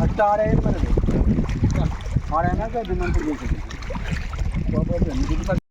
हटा रहे हैं पर ना क्या पर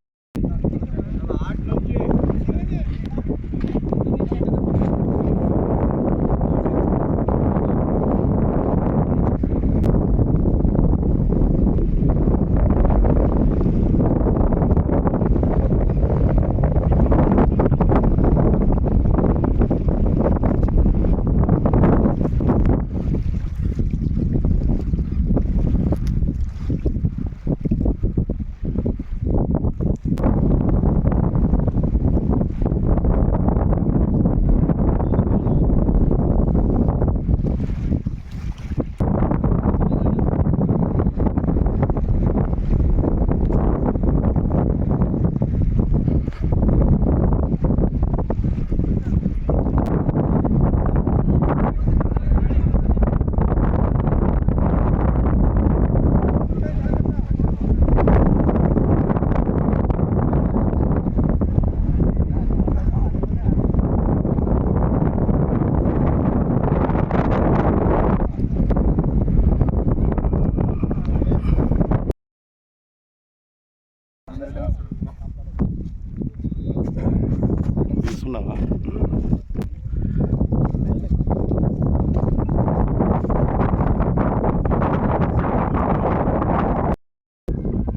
తీసుకున్నావా?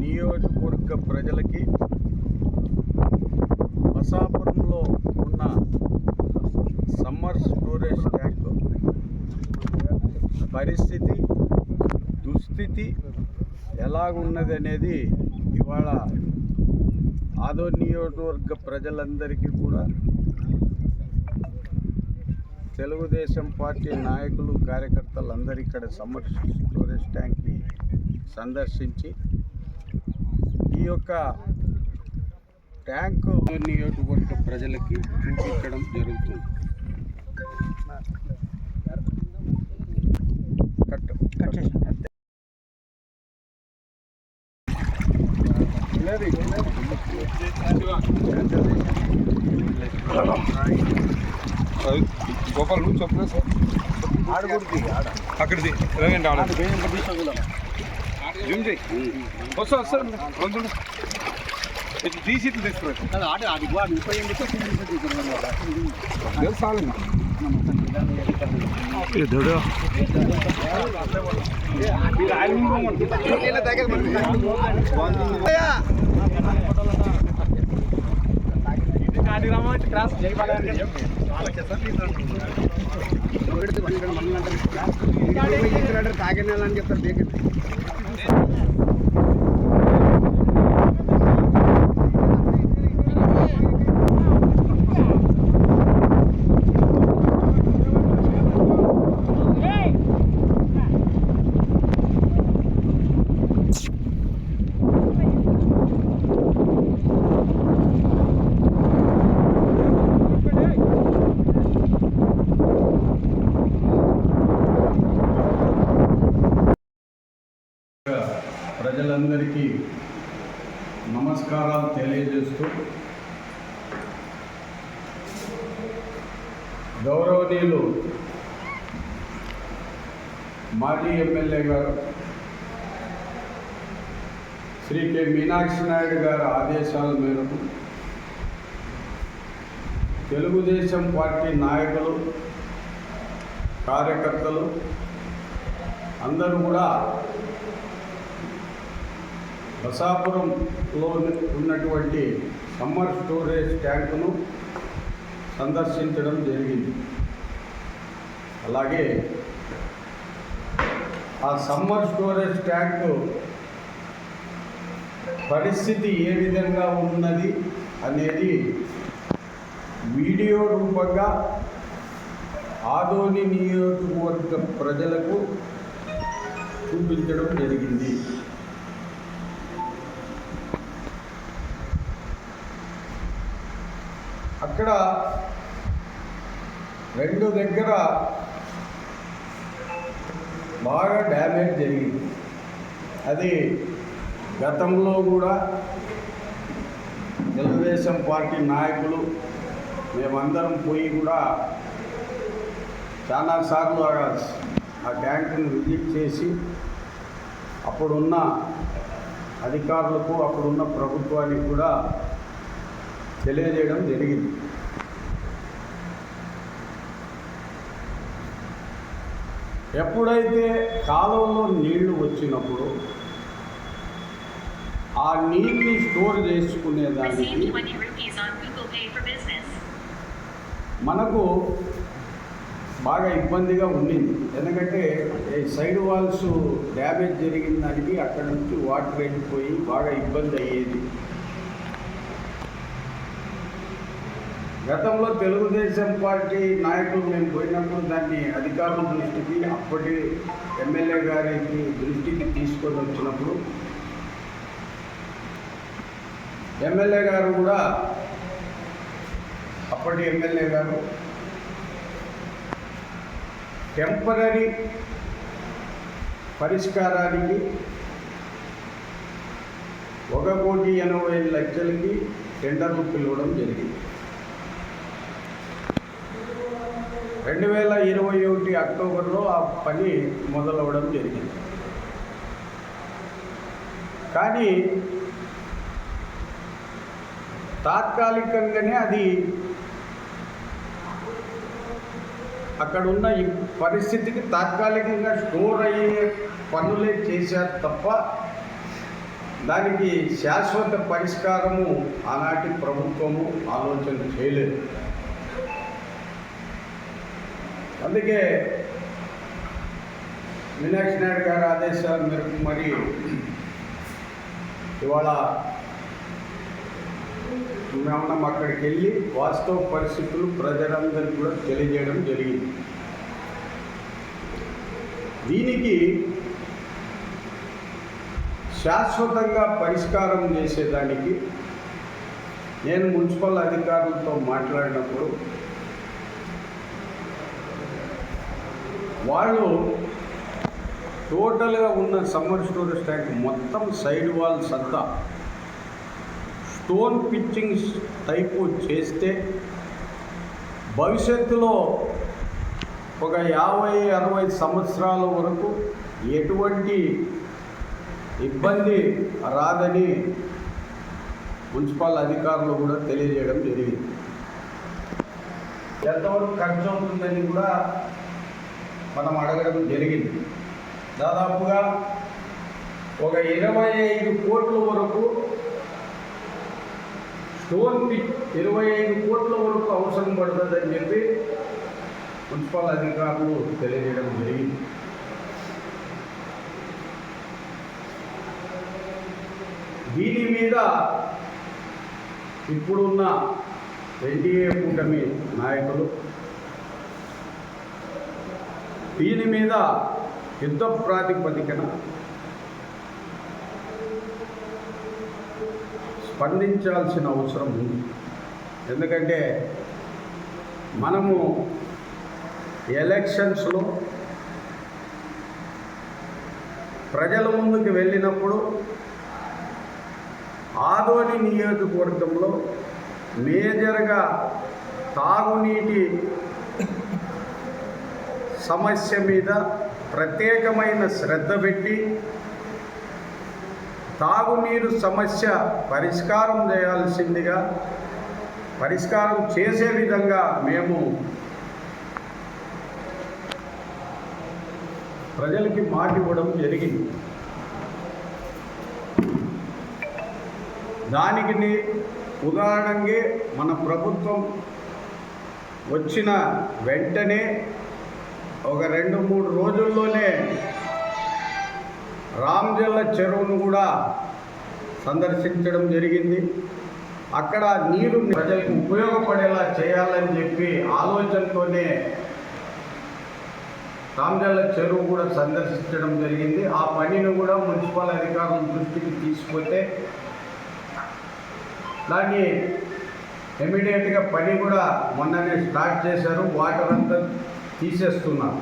నియోజకవర్గ ప్రజలకి బసాపురంలో ఉన్న సమ్మర్ స్టోరేజ్ ట్యాంక్ పరిస్థితి దుస్థితి ఎలాగున్నది అనేది ఇవాళ ఆదో నియోజకవర్గ ప్రజలందరికీ కూడా తెలుగుదేశం పార్టీ నాయకులు కార్యకర్తలు అందరూ ఇక్కడ సమ్మర్ స్టోరేజ్ ట్యాంక్ని సందర్శించి ఈ యొక్క ట్యాంకు నియోజకవర్గ ప్రజలకి చూపించడం జరుగుతుంది. కట్ కట్ చేసిన గోపాల్ నువ్వు చెప్పలే సార్ ఆడగుడికి ఆడ అక్కడిది రండి ఆడ బియ్యం పట్టించగలం జూమ్ చేయి వస్తా వస్తారు వద్దు ఇట్లా తీసి ఇట్లా తీసుకురా ఆడ అది వాడు ముప్పై ఎనిమిది తీసుకున్నాను చాలు ఎదుడు క్రాస్. చేయబడాలి తాగినాలని చెప్తారు దేనికి మాజీ ఎమ్మెల్యే గారు శ్రీ కె మీనాక్షి నాయుడు గారి ఆదేశాల మేరకు తెలుగుదేశం పార్టీ నాయకులు కార్యకర్తలు అందరూ కూడా బసాపురంలో ఉన్నటువంటి సమ్మర్ స్టోరేజ్ ట్యాంకును సందర్శించడం జరిగింది. అలాగే ఆ సమ్మర్ స్టోరేజ్ ట్యాంక్ పరిస్థితి ఏ విధంగా ఉన్నది అనేది వీడియో రూపంగా ఆదోని నియోజకవర్గ ప్రజలకు చూపించడం జరిగింది. అక్కడ రెండు దగ్గర బాగా డ్యామేజ్ జరిగింది. అది గతంలో కూడా తెలుగుదేశం పార్టీ నాయకులు మేమందరం పోయి కూడా చాలాసార్లు ఆ- ఆ ట్యాంకును విజిట్ చేసి అప్పుడున్న అధికారులకు అప్పుడున్న ప్రభుత్వానికి కూడా తెలియజేయడం జరిగింది. ఎప్పుడైతే కాలువలో నీళ్ళు వచ్చినప్పుడు ఆ నీళ్ళని స్టోర్ చేసుకునేదానికి Received 20 rupees on Google Pay for Business. మనకు బాగా ఇబ్బందిగా ఉండింది ఎందుకంటే ఈ సైడ్ వాల్స్ డ్యామేజ్ జరిగిన దానికి అక్కడ నుంచి వాటర్ వెళ్ళిపోయి బాగా ఇబ్బంది అయ్యేది గతంలో తెలుగుదేశం పార్టీ నాయకులు మేము పోయినప్పుడు దాన్ని అధికారుల దృష్టికి అప్పటి ఎమ్మెల్యే గారికి దృష్టికి తీసుకొని వచ్చినప్పుడు ఎమ్మెల్యే గారు కూడా అప్పటి ఎమ్మెల్యే గారు టెంపరీ పరిష్కారానికి ఒక కోటి ఎనభై లక్షలకి టెండర్లు పిలవడం జరిగింది. రెండు వేల ఇరవై ఒకటి అక్టోబర్లో ఆ పని మొదలవడం జరిగింది. కానీ తాత్కాలికంగానే అది అక్కడ ఉన్న ఈ పరిస్థితికి తాత్కాలికంగా స్టోర్ అయ్యే పనులే చేశారు తప్ప దానికి శాశ్వత పరిష్కారము ఆనాటి ప్రభుత్వము ఆలోచన చేయలేదు. అందుకే మీనాక్షి నాయుడు గారి ఆదేశాల మేరకు మరి ఇవాళ మనం అక్కడికి వెళ్ళి వాస్తవ పరిస్థితులు ప్రజలందరికీ కూడా తెలియజేయడం జరిగింది. దీనికి శాశ్వతంగా పరిష్కారం చేసేదానికి నేను మున్సిపల్ అధికారులతో మాట్లాడినప్పుడు వాళ్ళు టోటల్గా ఉన్న సమ్మర్ స్టోరేజ్ ట్యాంక్ మొత్తం సైడ్ వాల్ సత్తా. స్టోన్ పిచ్చింగ్ టైపు చేస్తే భవిష్యత్తులో ఒక యాభై అరవై సంవత్సరాల వరకు ఎటువంటి ఇబ్బంది రాదని మున్సిపల్ అధికారులు కూడా తెలియజేయడం జరిగింది. ఎంతవరకు ఖర్చు అవుతుందని కూడా మనం అడగడం జరిగింది. దాదాపుగా ఒక ఇరవై ఐదు కోట్ల వరకు స్టోన్ పిచ్ ఇరవై ఐదు కోట్ల వరకు అవసరం పడుతుందని చెప్పి మున్సిపల్ అధికారులు తెలియజేయడం జరిగింది. దీని మీద ఇప్పుడున్న ఎన్డీఏ కూటమి నాయకులు దీని మీద యుద్ధ ప్రాతిపదికన స్పందించాల్సిన అవసరం ఉంది. ఎందుకంటే మనము ఎలక్షన్స్లో ప్రజల ముందుకు వెళ్ళినప్పుడు ఆదోని నియోజకవర్గంలో మేజర్గా తాగునీటి సమస్య మీద ప్రత్యేకమైన శ్రద్ధ పెట్టి తాగునీరు సమస్య పరిష్కారం చేయాల్సిందిగా పరిష్కారం చేసే విధంగా మేము ప్రజలకి మాట ఇవ్వడం జరిగింది. దానికి ఉదాహరణంగా మన ప్రభుత్వం వచ్చిన వెంటనే ఒక రెండు మూడు రోజుల్లోనే రామ్జల్ల చెరువును కూడా సందర్శించడం జరిగింది. అక్కడ నీరు ప్రజలకు ఉపయోగపడేలా చేయాలని చెప్పి ఆలోచనతోనే రామ్జల్ల చెరువు కూడా సందర్శించడం జరిగింది. ఆ పనిని కూడా మున్సిపల్ అధికారుల దృష్టికి తీసుకుపోతే దాన్ని ఇమీడియట్గా పని కూడా మొన్ననే స్టార్ట్ చేశారు. వాటర్ అంతా తీసేస్తున్నారు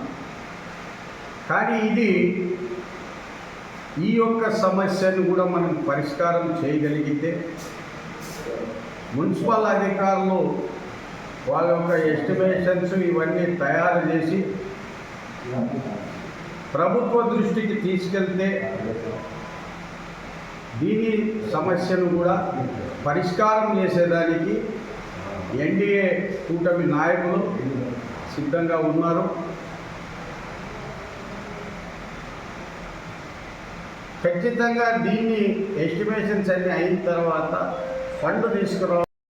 కానీ ఇది ఈ యొక్క సమస్యను కూడా మనం పరిష్కారం చేయగలిగితే మున్సిపల్ అధికారులు వాళ్ళ యొక్క ఎస్టిమేషన్స్ ఇవన్నీ తయారు చేసి ప్రభుత్వ దృష్టికి తీసుకెళ్తే దీని సమస్యను కూడా పరిష్కారం చేసేదానికి ఎన్డీఏ కూటమి నాయకులు సిద్ధంగా ఉన్నారు. ఖచ్చితంగా దీన్ని ఎస్టిమేషన్స్ అన్ని అయిన తర్వాత ఫండ్ తీసుకురావడం